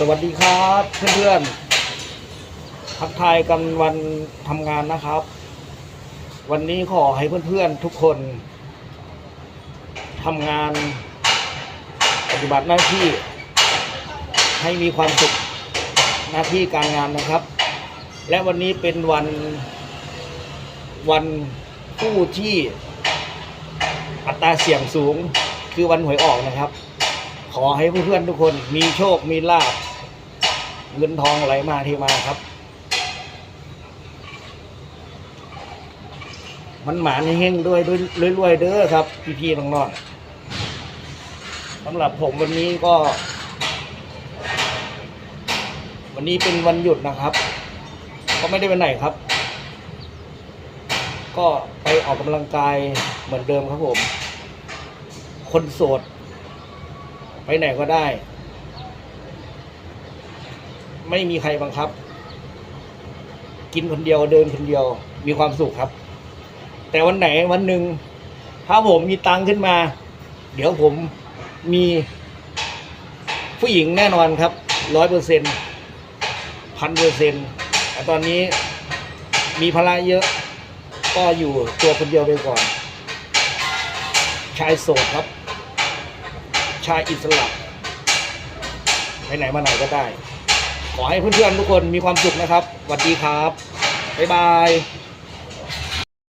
สวัสดีครับเพื่อนๆทักทายกันวันทำงานนะครับ วันนี้ขอให้เพื่อนๆทุกคนทำงานปฏิบัติหน้าที่ให้มีความสุขหน้าที่การงานนะครับ และวันนี้เป็นวันวันผู้ที่อัตราเสี่ยงสูงคือวันหวยออกนะครับ ขอให้เพื่อนๆทุกคนมีโชคมีลาบเงินทองไหลมาเที่มาครับ มันหมานเฮงด้วยด้วยรวยๆเด้อครับ พี่ๆน้องๆสำหรับผมวันนี้ก็ วันนี้เป็นวันหยุดนะครับ ก็ไม่ได้ไปไหนครับ ก็ไปออกกำลังกายเหมือนเดิมครับผม คนโสด ไปไหนก็ได้ ไม่มีใครบังคับ กินคนเดียวเดินคนเดียว มีความสุขครับ แต่วันไหนวันหนึ่งถ้าผมมีตังค์ขึ้นมา เดี๋ยวผมมีผู้หญิงแน่นอนครับร้อยเปอร์เซ็นพันเปอร์เซ็นแต่ตอนนี้มีภาระเยอะ ก็อยู่ตัวคนเดียวไปก่อน ชายโสดครับ ชายอิสระไปไหนมาไหนก็ได้ ขอให้เพื่อนๆทุกคนมีความสุขนะครับสวัสดีครับ บ๊ายบาย